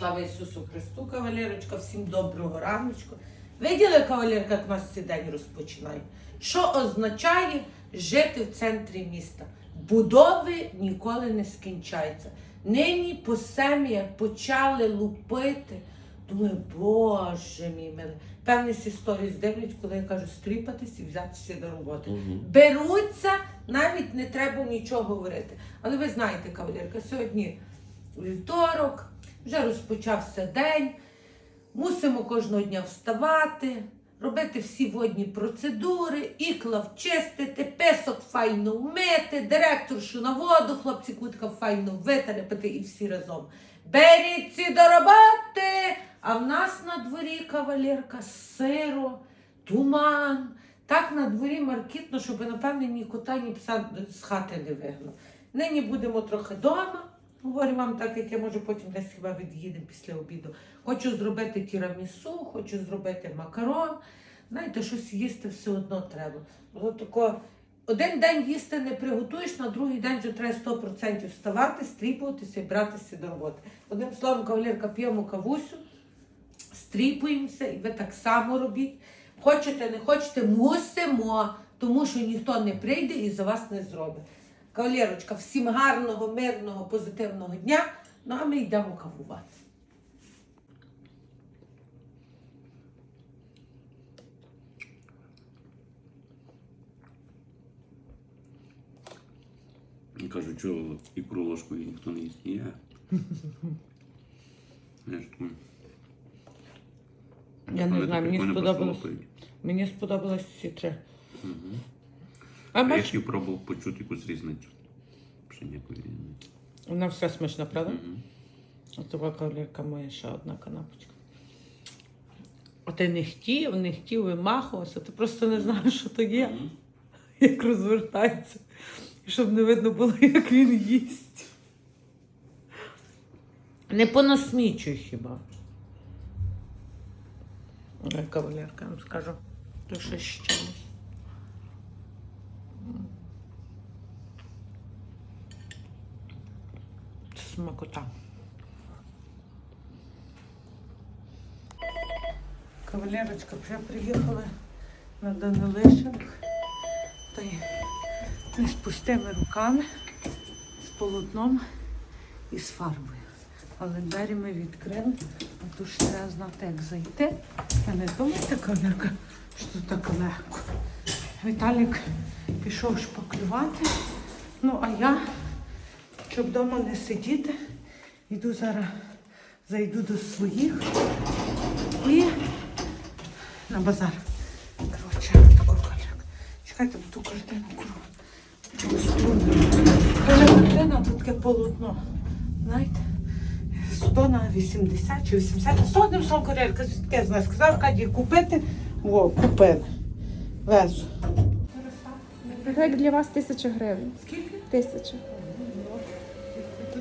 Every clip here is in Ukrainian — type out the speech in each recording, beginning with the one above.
Слава Ісусу Христу, кавалерочка, всім доброго раночку. Виділи, кавалерка, як у нас цей день розпочинає? Що означає жити в центрі міста? Будови ніколи не скінчаються. Нині по семі почали лупити. Думаю, боже мій милий. Певні історії здивлять, коли я кажу стріпатись і взятися до роботи. Беруться, навіть не треба нічого говорити. Але ви знаєте, кавалерка, сьогодні вівторок, вже розпочався день. Мусимо кожного дня вставати, робити всі водні процедури, ікла вчистити, песок файно вмити, директоршу на воду, хлопці кутка файно витерпити і всі разом. Беріться до роботи! А в нас на дворі кавалерка сиро, туман. Так на дворі маркітно, щоб, напевне, ні кота, ні пса з хати не вигнав. Нині будемо трохи вдома. Говорю вам так, як я може потім десь хіба від'їдемо після обіду. Хочу зробити тірамісу, хочу зробити макарон. Знаєте, щось їсти все одно треба. Бо тако, один день їсти не приготуєш, на другий день вже треба 100% вставати, стріпуватися і братися до роботи. Одним словом, кавалерка, п'ємо кавусю, стріпуємося, і ви так само робіть. Хочете, не хочете, мусимо, тому що ніхто не прийде і за вас не зробить. Кавалерочка, всім гарного, мирного, позитивного дня. Ну а ми йдемо кавувати. Я кажу, що ікру ложкою ніхто не їсть. Я. Я ж думаю, Я не знаю, мені сподобалось. Мені сподобалось всі три. Мгм. А А я бач, пробував почути якусь різницю. Ще ніякої різниці. вона все смачна, правда? Мгм. Ось така кавалерка моя ще одна канапочка. А ти не хотів, не хотів вимахувався, ти просто не знаєш, що то є, Мгм. як розвертається. Щоб не видно було, як він їсть. Не понасмічуй хіба. Ой, кавалерка, я вам скажу, то ще з чимось. Смакота. Кавалерочка вже приїхали на Данилищенок. Та й не з пустими руками, з полотном і з фарбою. Але двері ми відкрили, а тут ж треба знати, як зайти. Та не думайте, кавалерка, що так легко. Віталік пішов шпаклювати. Ну, а я, щоб вдома не сидіти, йду зараз, зайду до своїх і на базар. Коротше, таку кольок. Чекайте, ту картину картина, тут таке полотно. Знаєте? 100 на 80 чи 80. 100 одним словом корейка, таке знає. Сказав Аркадій купити. Во, купили. Везу. Як для вас тисяча гривень. Скільки? Тисяча.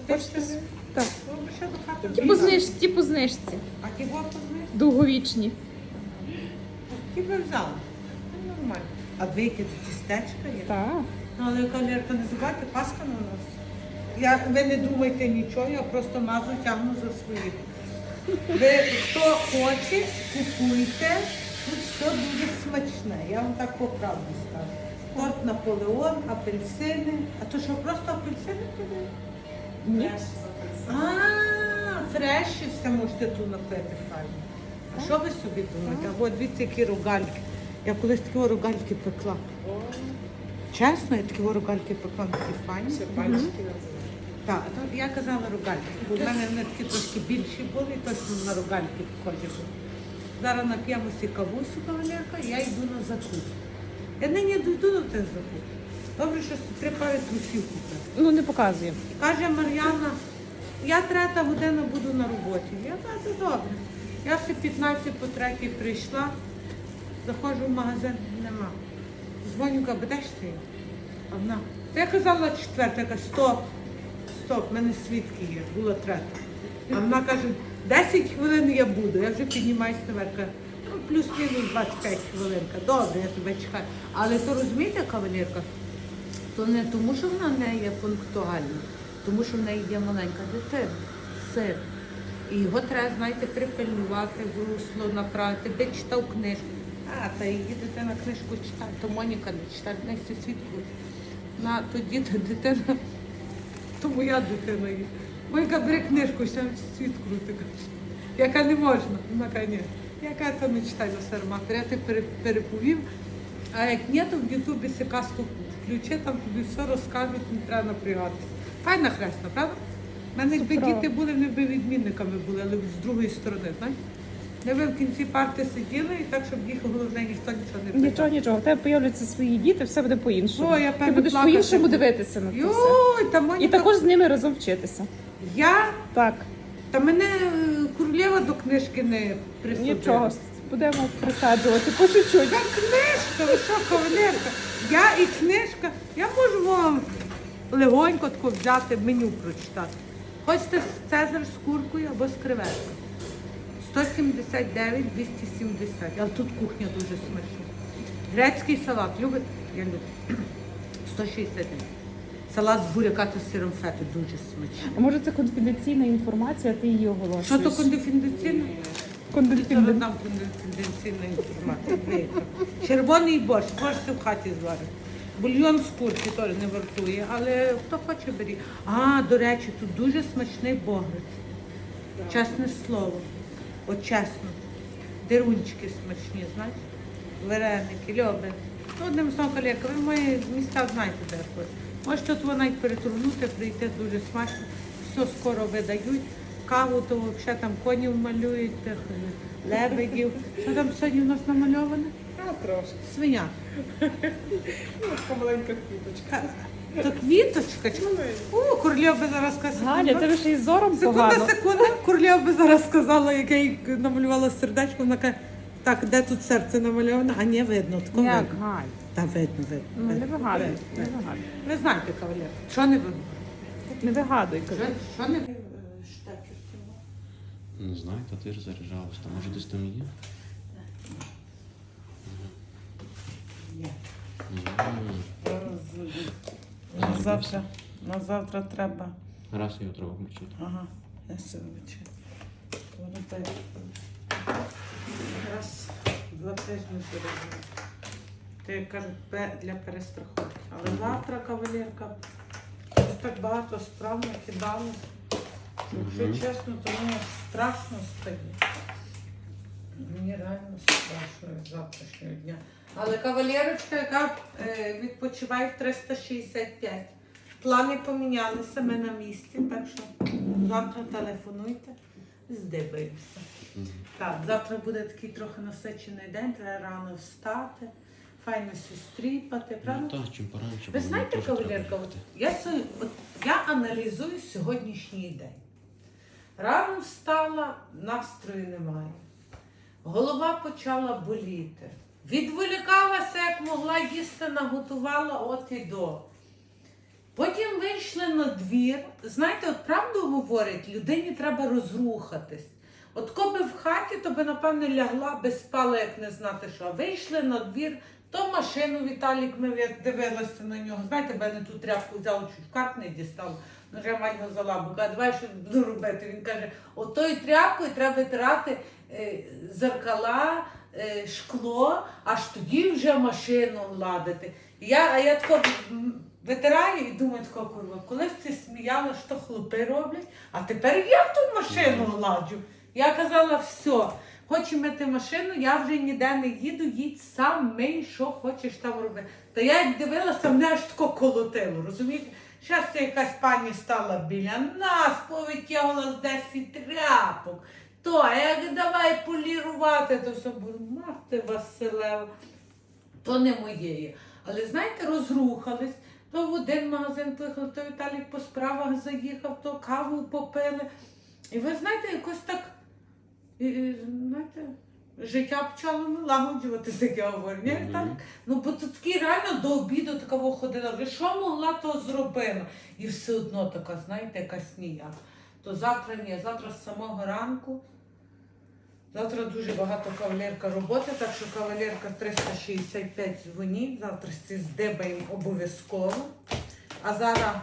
Хочете? Так. Ну, до Ті по знижці, ті по знижці. А ті гопи знаєш? Довговічні. Ті ви взяли. Ну, Нормально. А ви які тут тістечка є? Так. Ну, але кавалерка, не забувайте, Пасха на нас. Я, ви не думайте нічого, я просто мазу тягну за своїх. Ви хто хоче, купуйте. Тут все дуже смачне. Я вам так по правді скажу. Торт Наполеон, апельсини. А то що, просто апельсини туди? Ні. А, фреші все можете тут напити файно. А що ви собі думаєте? А От дивіться, які рогальки. Я колись такі рогальки пекла. Чесно, я такі рогальки пекла такі файні. Так, то я казала рогальки, бо в мене вони такі трошки більші були, і точно на рогальки похожі були. Зараз нап'ємося кавусю кавалерка, я йду на закуп. Я нині йду на той закуп. Добре, що три пари трусів купила. Ну не показує. Каже Мар'яна, я третя година буду на роботі. Я кажу, добре. Я ще 15 по третій прийшла, заходжу в магазин, нема. Дзвоню, кажу, де ж ти? є?» А вона, та я казала четверта, я кажу, стоп, стоп, в мене свідки є, була третя. А вона каже, 10 хвилин я буду, я вже піднімаюся наверх. Ну, плюс-мінус 25 хвилин. Добре, я тебе чекаю. Але то розумієте, кавалерка, то не тому, що вона не є пунктуальна, тому що в неї є маленька дитина, син. І його треба, знаєте, припильнувати, русло направити, би читав книжку. А, та її дитина книжку читає, то Моніка не читає, в неї все світ крутить. На тоді та дитина, то моя дитина є. Моніка бери книжку, ще світ. Яка не можна. Вона ні. Яка то читай на я ти пере- переповів. А як ні, то в Ютубі си казку включи, там тобі все розкажуть, не треба напрягатися. Файна хресна, правда? У мене якби діти були, вони б відмінниками були, але з другої сторони, знаєш? Не ви в кінці парти сиділи і так, щоб їх головне ніхто нічого не питав. Нічого, нічого. В тебе появляться свої діти, все буде по-іншому. Ти будеш по-іншому дивитися на це все. Йой, та І Моніка, також з ними разом вчитися. я, Так, та мене е, королева до книжки не присудила. нічого. Будемо присаджувати по чуть-чуть. Та книжка, ви що, кавалерка? Я і книжка. Я можу вам легонько тако взяти меню прочитати. Хочете Цезар з куркою або з креветкою? 179, 270. Але тут кухня дуже смачна. Грецький салат. Любите? Я люблю. 169. Салат з буряка з сиром фету дуже смачний. А може це конфіденційна інформація, ти її оголошуєш? Що то. Зараз нам конденсаційна інформація. Червоний борщ, борщ це в хаті зварить. Бульйон з курки теж не вартує, але хто хоче беріть. А, до речі, тут дуже смачний богрець. Чесне слово. От чесно. Дерунчики смачні, знаєш? Вареники, льоби. Ну, одним словом, колірка, ви мої міста знаєте, де ходять. Можете тут навіть перетрунути, прийти дуже смачно. Все скоро видають. Каву, то взагалі там конів малюють, тих е, лебедів. Що там сьогодні у нас намальоване? А, трошки. Свиня. Така маленька квіточка. То квіточка. чи- О, Курлєва би зараз сказала. Галя, тебе ще й зором Секунда, погано. секунда. Курлєва би зараз сказала, як я їй намалювала сердечко, вона каже, так, де тут серце намальоване? А не видно, тако Як, видно. Галь? Та видно, видно. Ну, не видно, вигадуй, видно, не видно. вигадуй. Ви знаєте, кавалер, що не видно? Не вигадуй, кажу. Що, що не видно? Штекер цього. Не знаю, та ти ж заряджалась. Та може десь там є? На завтра, на завтра треба. Раз його треба включити. Ага, я себе вичаю. Воно Раз, два тижні. Ти як кажуть, для перестраховки. Але завтра кавалерка ось так багато справ накидалось. Якщо Мгм. чесно, то мені страшно стає. Мені реально страшно з завтрашнього дня. Але кавалерочка, яка е, відпочиває в 365. Плани помінялися, ми на місці, так що завтра телефонуйте, здиваємося. Так, завтра буде такий трохи насичений день, треба рано встати, файно стріпати, Ну так, чим поранше. Ви знаєте, кавалерка, от я, от я аналізую сьогоднішній день. Рано встала, настрою немає. Голова почала боліти. Відволікалася, як могла їсти, наготувала от і до. Потім вийшли на двір. Знаєте, от правду говорять, людині треба розрухатись. От коби в хаті, то би, напевне, лягла би спала, як не знати що. Вийшли на двір, то машину Віталік ми я дивилася на нього. Знаєте, мене ту тряпку взяв, чуть карт не дістав. Ну, вже мать його за лабу. Каже, давай що буду робити. Він каже, отою тряпкою треба витирати е, зеркала, е, шкло, аж тоді вже машину гладити. Я, а я тако витираю і думаю, тако, курва, колись ти сміяла, що хлопи роблять, а тепер я ту машину гладжу. Я казала, все, хоче мити машину, я вже ніде не їду, їдь сам, мий, що хочеш там робити. Та я як дивилася, мене аж тако колотило, розумієте? Зараз це якась пані стала біля нас, повитягувала з 10 тряпок. То, а як давай полірувати, то все буду мати Василева. То не моєї. Але знаєте, розрухались. То в один магазин поїхали, то Віталік по справах заїхав, то каву попили. І ви знаєте, якось так, і, і, знаєте, життя почало налагоджуватися, як я говорю. Ні, Мгм. Віталік? Ну, бо тут такі реально до обіду такого ходила. Ви що могла, то зробила. І все одно така, знаєте, якась ніяк. То завтра ні, завтра з самого ранку. Завтра дуже багато кавалерка роботи, так що кавалерка 365 дзвоніть. Завтра всі здибаємо обов'язково. А зараз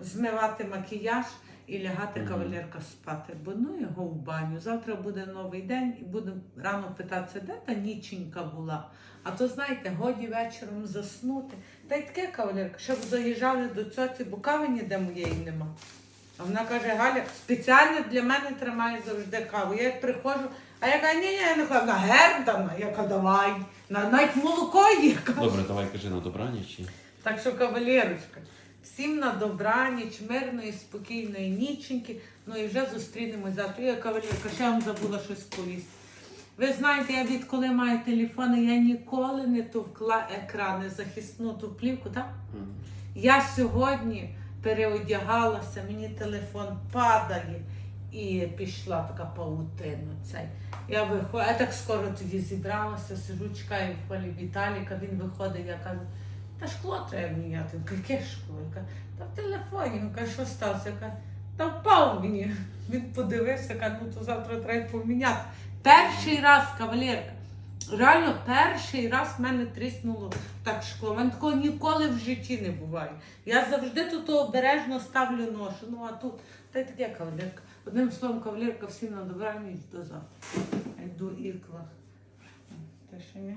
змивати макіяж. І лягати Мгм. кавалерка спати. Бо ну його в баню. Завтра буде новий день і будемо рано питатися, де та ніченька була. А то знаєте, годі вечором заснути. Та й таке кавалерка, щоб заїжджали до цьоці, бо кави ніде моєї нема. А вона каже, Галя, спеціально для мене тримає завжди каву. Я як приходжу, а я кажу, ні, ні, я не хочу, на гердана. Я кажу, давай, на, навіть молоко є. Добре, давай кажи на добраніч. Так що, кавалерочка, всім на добраніч, мирної, спокійної ніченьки. Ну і вже зустрінемось завтра. Я кавалерка, ще вам забула щось повісти. Ви знаєте, я відколи маю телефони, я ніколи не товкла екрани, захисну ту плівку, так? Мгм. Я сьогодні переодягалася, мені телефон падає і пішла така паутина. Цей. Я виходжу, я так скоро тоді зібралася, сижу, чекаю в полі Віталіка, він виходить, я кажу, та шкло треба міняти. Він каже, яке шкло? Я кажу, та в телефоні. Каже, що сталося? Я кажу, та впав мені. Він подивився, каже, ну то завтра треба поміняти. Перший раз, кавалерка. Реально, перший раз в мене тріснуло так шкло. У мене такого ніколи в житті не буває. Я завжди тут обережно ставлю ношу. Ну а тут та й таке кавалерка. Одним словом, кавалерка всім на добраніч до завтра. Йду ікла. Ні.